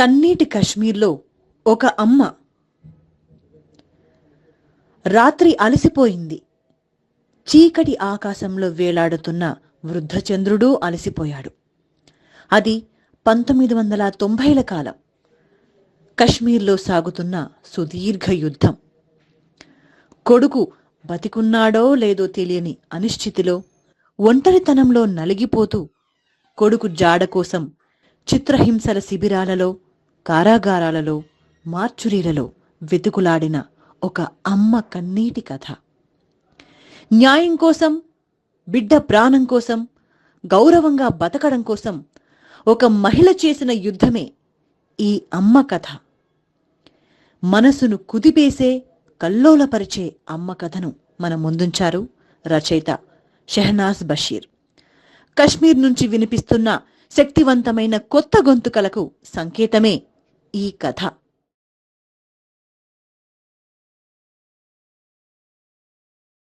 కన్నీటి కశ్మీర్లో ఒక అమ్మ రాత్రి అలసిపోయింది. చీకటి ఆకాశంలో వేలాడుతున్న వృద్ధచంద్రుడు అలసిపోయాడు. అది పంతొమ్మిది వందల తొంభైల కాలం. కశ్మీర్లో సాగుతున్న సుదీర్ఘ యుద్ధం. కొడుకు బతికున్నాడో లేదో తెలియని అనిశ్చితిలో ఒంటరితనంలో నలిగిపోతూ కొడుకు జాడ కోసం చిత్రహింసల శిబిరాలలో కారాగారాలలో మార్చురీలలో వెతుకులాడిన ఒక అమ్మ కన్నీటి కథ. న్యాయం కోసం బిడ్డ ప్రాణం కోసం గౌరవంగా బతకడం కోసం ఒక మహిళ చేసిన యుద్ధమే ఈ అమ్మ కథ. మనసును కుదిపేసే కల్లోలపరిచే అమ్మ కథను మన ముందుంచారు రచయిత షెహనాజ్ బషీర్. కశ్మీర్ నుంచి వినిపిస్తున్న శక్తివంతమైన కొత్త గొంతుకలకు సంకేతమే ఈ కథ